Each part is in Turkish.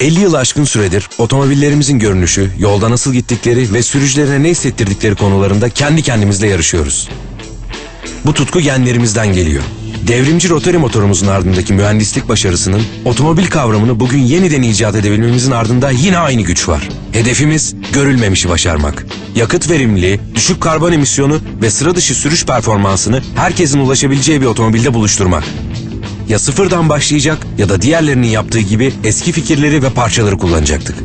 50 yıl aşkın süredir otomobillerimizin görünüşü, yolda nasıl gittikleri ve sürücülerine ne hissettirdikleri konularında kendi kendimizle yarışıyoruz. Bu tutku genlerimizden geliyor. Devrimci rotary motorumuzun ardındaki mühendislik başarısının otomobil kavramını bugün yeniden icat edebilmemizin ardında yine aynı güç var. Hedefimiz görülmemişi başarmak. Yakıt verimliliği, düşük karbon emisyonu ve sıra dışı sürüş performansını herkesin ulaşabileceği bir otomobilde buluşturmak. Ya sıfırdan başlayacak ya da diğerlerinin yaptığı gibi eski fikirleri ve parçaları kullanacaktık.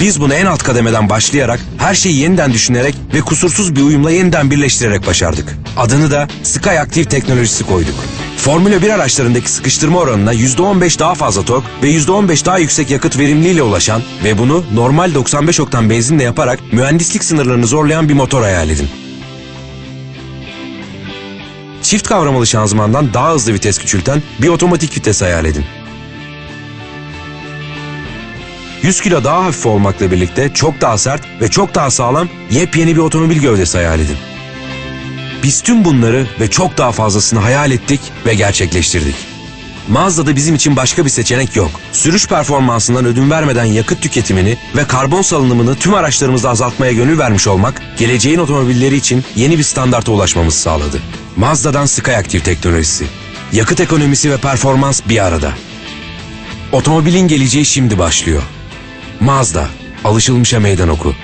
Biz bunu en alt kademeden başlayarak her şeyi yeniden düşünerek ve kusursuz bir uyumla yeniden birleştirerek başardık. Adını da Sky Active teknolojisi koyduk. Formula 1 araçlarındaki sıkıştırma oranına %15 daha fazla tork ve %15 daha yüksek yakıt verimliliğiyle ulaşan ve bunu normal 95 oktan benzinle yaparak mühendislik sınırlarını zorlayan bir motor hayal edin. Çift kavramalı şanzımandan daha hızlı vites küçülten bir otomatik vites hayal edin. 100 kilo daha hafif olmakla birlikte çok daha sert ve çok daha sağlam yepyeni bir otomobil gövdesi hayal edin. Biz tüm bunları ve çok daha fazlasını hayal ettik ve gerçekleştirdik. Mazda'da bizim için başka bir seçenek yok. Sürüş performansından ödün vermeden yakıt tüketimini ve karbon salınımını tüm araçlarımızda azaltmaya gönül vermiş olmak, geleceğin otomobilleri için yeni bir standarta ulaşmamızı sağladı. Mazda'dan Skyactiv teknolojisi. Yakıt ekonomisi ve performans bir arada. Otomobilin geleceği şimdi başlıyor. Mazda, alışılmışa meydan oku.